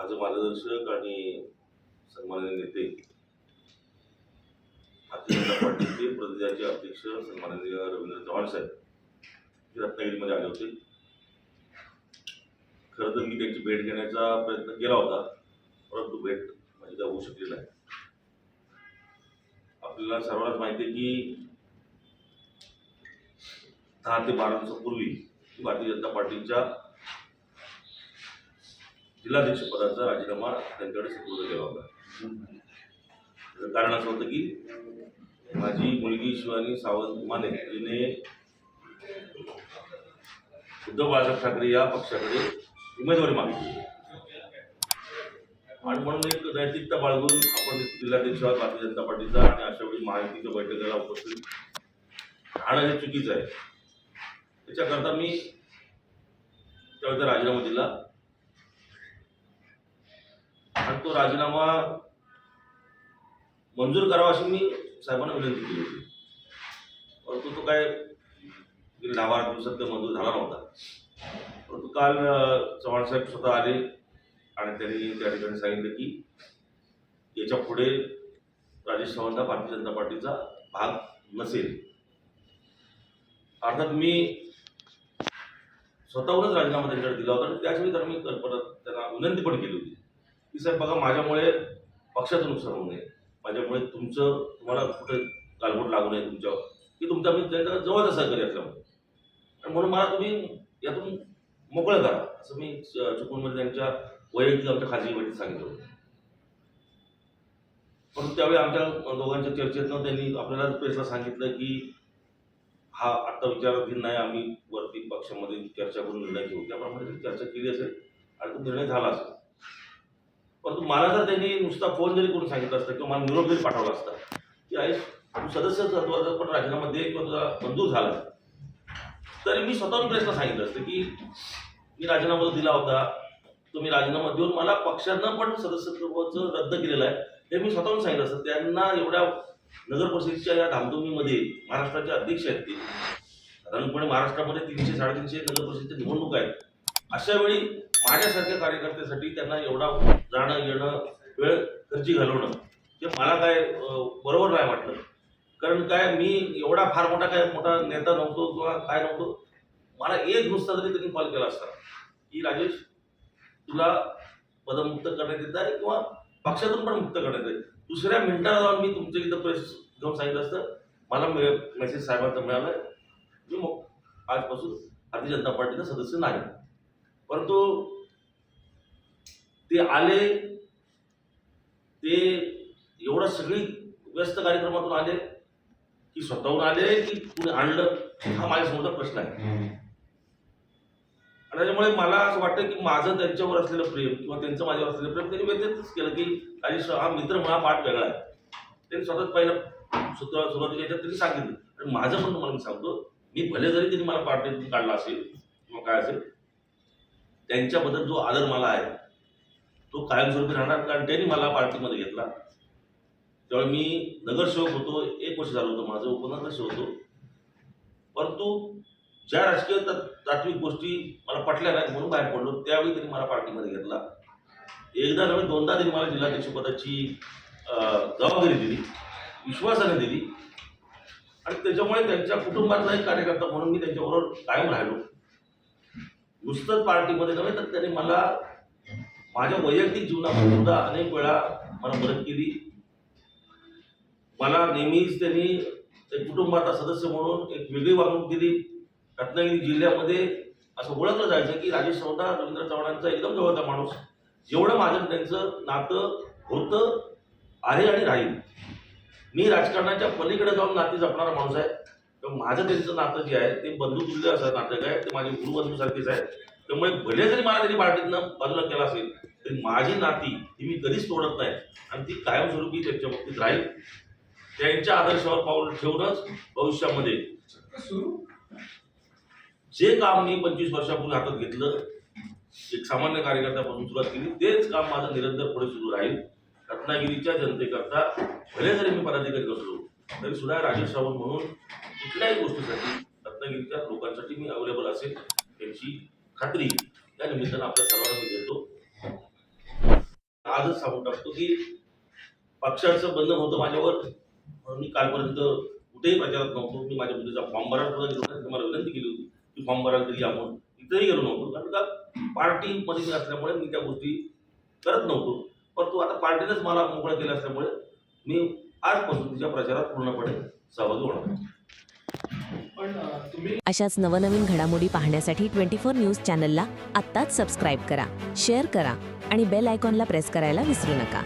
माझं मार्गदर्शक आणि सन्माननीय नेते भारतीय जनता पार्टीचे अध्यक्ष सन्माननीय रवींद्र चव्हाण साहेब हे रत्नागिरीमध्ये आले होते. खरं तर मी त्यांची भेट घेण्याचा प्रयत्न केला होता परंतु भेट माझी काय होऊ शकली नाही. आपल्याला सर्वांनाच माहिती आहे की दहा ते बारा दिवसापूर्वी भारतीय जनता पार्टीच्या जिल्हाध्यक्षपदाचा राजीनामा त्यांच्याकडे सुपूर्द केला होता. त्याचं कारण असं होतं की माझी मुलगी शिवानी सावंत माने हिने उद्धव बाळासाहेब ठाकरे या पक्षाकडे उमेदवारी मागितली. आणि म्हणून एक नैतिकता बाळगून आपण जिल्हाध्यक्ष आहोत भारतीय जनता पार्टीचा आणि अशा वेळी महायुतीच्या बैठकीला उपस्थित राहणं हे चुकीचं आहे. त्याच्याकरता मी त्यावेळेचा राजीनामा दिला. आणि तो राजीनामा मंजूर करावा अशी मी साहेबांना विनंती केली होती. परंतु तो काय गेले दहा बारा दिवसात तो मंजूर झाला नव्हता. परंतु काल चव्हाण साहेब स्वतः आले आणि त्यांनी त्या ठिकाणी सांगितलं की याच्यापुढे राजेश सावंत हा भारतीय जनता पार्टीचा भाग नसेल. अर्थात मी स्वतःहूनच राजीनामा त्यांच्याकडे दिला होता आणि त्याचवेळी तर मी परत त्यांना विनंती पण केली होती. की साहेब बघा माझ्यामुळे पक्षाचं नुकसान होऊ नये. माझ्यामुळे तुमचं तुम्हाला कुठे गालबोट लागू नये तुमच्यावर. की तुमचा मी त्यांच्या जवळचा सहकारी असल्यामुळे आणि म्हणून मला तुम्ही यातून मोकळं करा. असं मी चुकूनमध्ये चुकून म्हणजे त्यांच्या वैयक्तिक आमच्या खाजगी बैठकीत सांगितलं होतं. परंतु त्यावेळी आमच्या दोघांच्या चर्चेतनं त्यांनी आपल्याला प्रेसला सांगितलं की हा आत्ता विचाराधीन नाही आम्ही वरती पक्षामध्ये चर्चा करून निर्णय घेऊ. त्याप्रमाणे चर्चा केली असेल आणि तो निर्णय झाला असेल. परंतु मला जर त्यांनी नुसता फोन जरी करून सांगितलं असतं किंवा मला निरोप जरी पाठवला असता की आई तू सदस्य तत्वाचा पण राजीनामा दे किंवा तुझा मंजूर झाला. तरी मी स्वतःहून प्रेसला सांगितलं असतं की मी राजीनामा जो दिला होता तो मी राजीनामा देऊन मला पक्षानं पण सदस्यत्वाचं रद्द केलेलं आहे. हे मी स्वतःहून सांगितलं असतं. त्यांना एवढ्या नगर परिषदेच्या या धामधुमीमध्ये महाराष्ट्राचे अध्यक्ष आहेत ते. साधारणपणे महाराष्ट्रामध्ये तीनशे साडेतीनशे नगर परिषदेच्या निवडणूक आहेत. अशा वेळी माझ्यासारख्या कार्यकर्त्यासाठी त्यांना एवढा जाणं येणं वेळ खर्ची घालवणं हे मला काय बरोबर नाही वाटलं. कारण काय मी एवढा फार मोठा काय मोठा नेता नव्हतो किंवा काय नव्हतो. मला एक नुसता जरी त्यांनी कॉल केला असता की राजेश तुला पदमुक्त करण्यात येत आहे किंवा पक्षातून पण मुक्त करण्यात येत दुसऱ्या मिनिटाला जाऊन मी तुमच्या इथं प्रेस घेऊन सांगितलं असतं. मला मेसेज साहेबांचा मिळाला. मी मग आजपासून भारतीय जनता पार्टीचा सदस्य नाही. परंतु ते आले ते एवढं सगळी व्यस्त कार्यक्रमातून आले की स्वतःहून आले की कुणी आणलं हा माझ्यासमोरचा प्रश्न आहे. आणि त्याच्यामुळे मला असं वाटतं की माझं त्यांच्यावर असलेलं प्रेम किंवा त्यांचं माझ्यावर असलेलं प्रेम त्यांनी व्यक्तच केलं की राजेश हा मित्र मला पाठ वेगळा आहे. त्यांनी स्वतःच पहिलं सुद्धा सुरुवातीच्या याच्यात त्यांनी सांगितलं. आणि माझं पण तुम्हाला मी सांगतो मी भले जरी त्यांनी मला पार्टीतून काढला असेल किंवा काय असेल त्यांच्याबद्दल जो आदर मला आहे तो कायमस्वरूपी राहणार कारण त्यांनी मला पार्टीमध्ये घेतला. त्यावेळी मी नगरसेवक होतो एक वर्ष झालं होतं माझं उपनगरसेवक होतो. परंतु ज्या राजकीय तात्विक गोष्टी मला पटल्या नाहीत म्हणून बाहेर पडलो त्यावेळी त्यांनी मला पार्टीमध्ये घेतला. एकदा नव्हे दोनदा त्यांनी मला जिल्हाध्यक्षपदाची जबाबदारी दिली विश्वासाने दिली. आणि त्याच्यामुळे त्यांच्या कुटुंबातला एक कार्यकर्ता म्हणून मी त्यांच्याबरोबर कायम राहिलो. नुसतंच पार्टीमध्ये नव्हे तर त्यांनी मला माझ्या वैयक्तिक जीवनामध्ये सुद्धा अनेक वेळा मला मदत केली. मला नेहमीच त्यांनी एक कुटुंबाचा सदस्य म्हणून एक वेगळी वागणूक दिली. रत्नागिरी जिल्ह्यामध्ये असं ओळखलं जायचं की राजेश चौदा रवींद्र चव्हाणांचा एकदम जवळचा माणूस. एवढं माझं त्यांचं नातं होतं आहे आणि राहील. मी राजकारणाच्या पलीकडे जाऊन नाती जपणारा माणूस आहे. तर माझं त्यांचं नातं जे आहे ते बंधुतुल्य असं नाटक आहे ते माझे गुरुबंधूसारखेच आहे. त्यामुळे भले जरी मला त्यांनी पार्टीतनं बाजूला केला असेल तरी माझी नाती ही मी कधीच तोडत नाही. आणि ती कायमस्वरूपी त्यांच्या बाबतीत राहील. त्यांच्या आदर्शावर पाऊल ठेवूनच भविष्यामध्ये जे काम मी पंचवीस वर्षापूर्वी हातात घेतलं एक सामान्य कार्यकर्त्यापासून सुरुवात केली तेच काम माझं निरंतर पुढे सुरू राहील. रत्नागिरीच्या जनतेकरता भले जरी मी पदाधिकारी असलो तरी सुद्धा राजेश सावंत म्हणून कुठल्याही गोष्टीसाठी रत्नागिरीच्या लोकांसाठी मी अवेलेबल असेल त्यांची खात्री या निमित्तानं आपल्या सर्वांना मी देतो. आजच सांगून टाकतो की पक्षाचं बंधन होतं माझ्यावर म्हणून मी कालपर्यंत कुठेही प्रचारात नव्हतो. मी माझ्या मुलीचा फॉर्म भरायला सुद्धा गेलो नाही मला विनंती केली होती की फॉर्म भरायला तरी आपण म्हणून इथेही गेलो नव्हतो. कारण का? पार्टीमध्ये मी असल्यामुळे मी त्या गोष्टी करत नव्हतो. परंतु आता पार्टीनेच मला मोकळं केलं असल्यामुळे मी आजपासून तिच्या प्रचारात पूर्णपणे सहभागी होणार आहे. अशाच नवनवीन घडामोडी पाहण्यासाठी ट्वेंटी फोर न्यूज चॅनलला आत्ताच सबस्क्राईब करा शेअर करा आणि बेल आयकॉनला प्रेस करायला विसरू नका.